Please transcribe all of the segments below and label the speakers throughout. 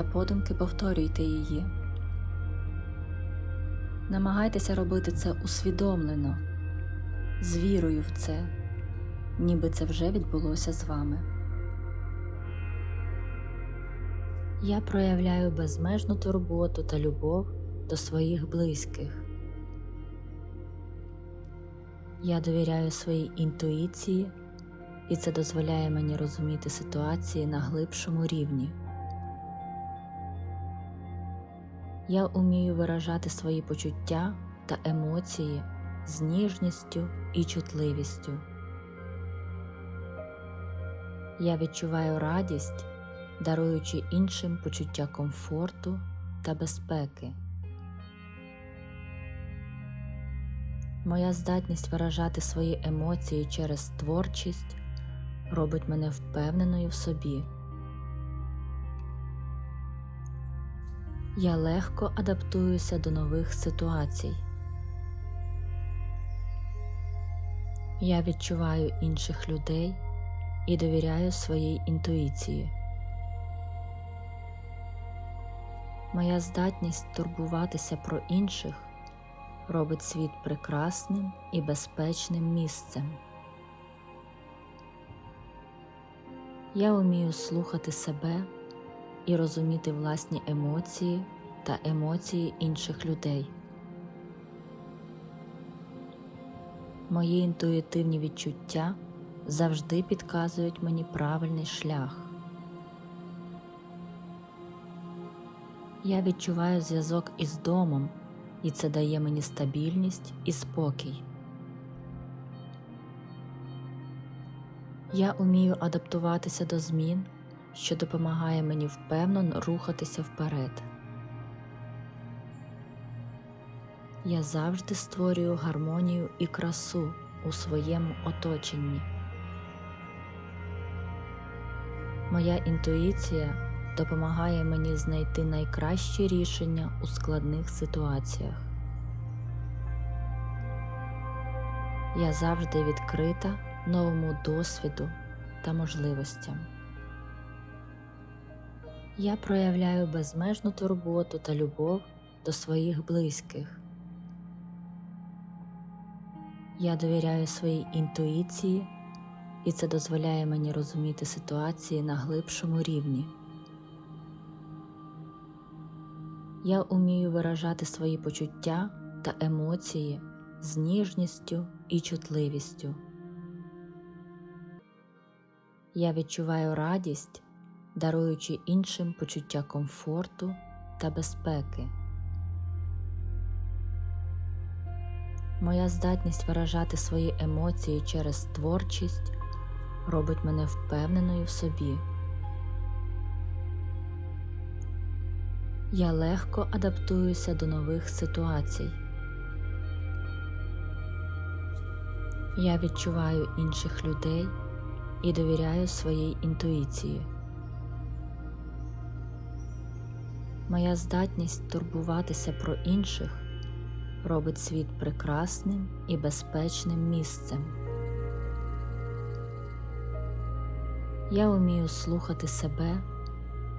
Speaker 1: та подумки повторюйте її. Намагайтеся робити це усвідомлено, з вірою в це, ніби це вже відбулося з вами. Я проявляю безмежну турботу та любов до своїх близьких. Я довіряю своїй інтуїції, і це дозволяє мені розуміти ситуації на глибшому рівні. Я умію виражати свої почуття та емоції з ніжністю і чутливістю. Я відчуваю радість, даруючи іншим почуття комфорту та безпеки. Моя здатність виражати свої емоції через творчість робить мене впевненою в собі. Я легко адаптуюся до нових ситуацій. Я відчуваю інших людей і довіряю своїй інтуїції. Моя здатність турбуватися про інших робить світ прекрасним і безпечним місцем. Я вмію слухати себе і розуміти власні емоції та емоції інших людей. Мої інтуїтивні відчуття завжди підказують мені правильний шлях. Я відчуваю зв'язок із домом, і це дає мені стабільність і спокій. Я умію адаптуватися до змін, що допомагає мені впевнено рухатися вперед. Я завжди створюю гармонію і красу у своєму оточенні. Моя інтуїція допомагає мені знайти найкращі рішення у складних ситуаціях. Я завжди відкрита новому досвіду та можливостям. Я проявляю безмежну турботу та любов до своїх близьких. Я довіряю своїй інтуїції, і це дозволяє мені розуміти ситуації на глибшому рівні. Я умію виражати свої почуття та емоції з ніжністю і чутливістю. Я відчуваю радість, даруючи іншим почуття комфорту та безпеки. Моя здатність виражати свої емоції через творчість робить мене впевненою в собі. Я легко адаптуюся до нових ситуацій. Я відчуваю інших людей і довіряю своїй інтуїції. Моя здатність турбуватися про інших робить світ прекрасним і безпечним місцем. Я вмію слухати себе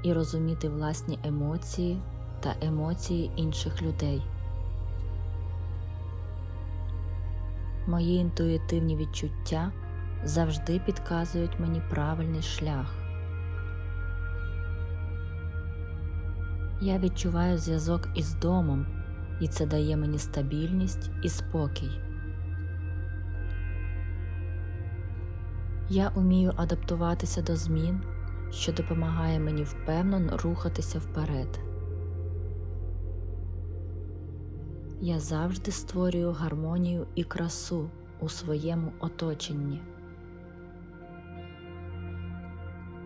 Speaker 1: і розуміти власні емоції та емоції інших людей. Мої інтуїтивні відчуття завжди підказують мені правильний шлях. Я відчуваю зв'язок із домом, і це дає мені стабільність і спокій. Я умію адаптуватися до змін, що допомагає мені впевнено рухатися вперед. Я завжди створюю гармонію і красу у своєму оточенні.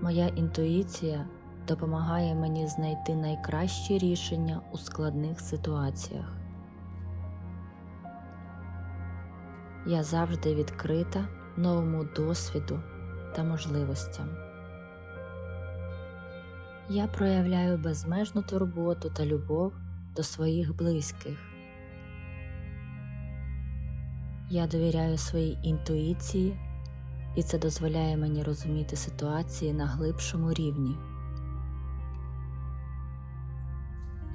Speaker 1: Моя інтуїція допомагає мені знайти найкращі рішення у складних ситуаціях. Я завжди відкрита новому досвіду та можливостям. Я проявляю безмежну турботу та любов до своїх близьких. Я довіряю своїй інтуїції, і це дозволяє мені розуміти ситуації на глибшому рівні.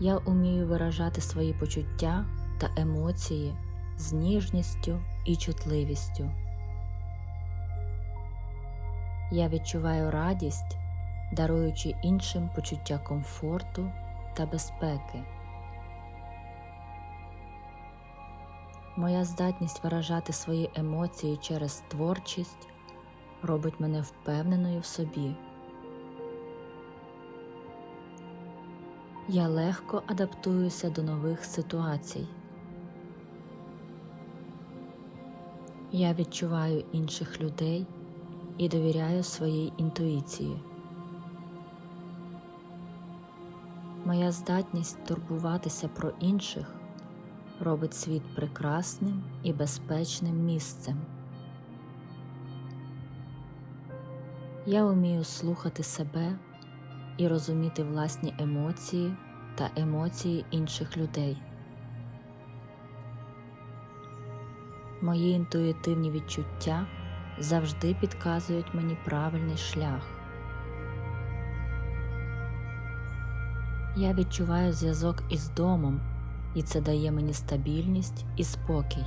Speaker 1: Я умію виражати свої почуття та емоції з ніжністю і чутливістю. Я відчуваю радість, даруючи іншим почуття комфорту та безпеки. Моя здатність виражати свої емоції через творчість робить мене впевненою в собі. Я легко адаптуюся до нових ситуацій. Я відчуваю інших людей і довіряю своїй інтуїції. Моя здатність турбуватися про інших робить світ прекрасним і безпечним місцем. Я вмію слухати себе і розуміти власні емоції та емоції інших людей. Мої інтуїтивні відчуття завжди підказують мені правильний шлях. Я відчуваю зв'язок із домом, і це дає мені стабільність і спокій.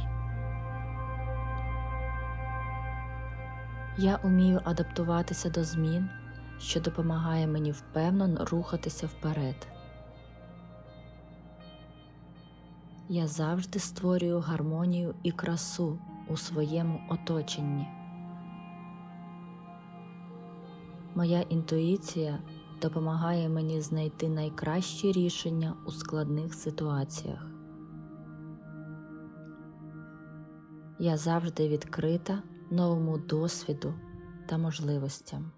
Speaker 1: Я умію адаптуватися до змін, що допомагає мені впевнено рухатися вперед. Я завжди створюю гармонію і красу у своєму оточенні. Моя інтуїція допомагає мені знайти найкращі рішення у складних ситуаціях. Я завжди відкрита новому досвіду та можливостям.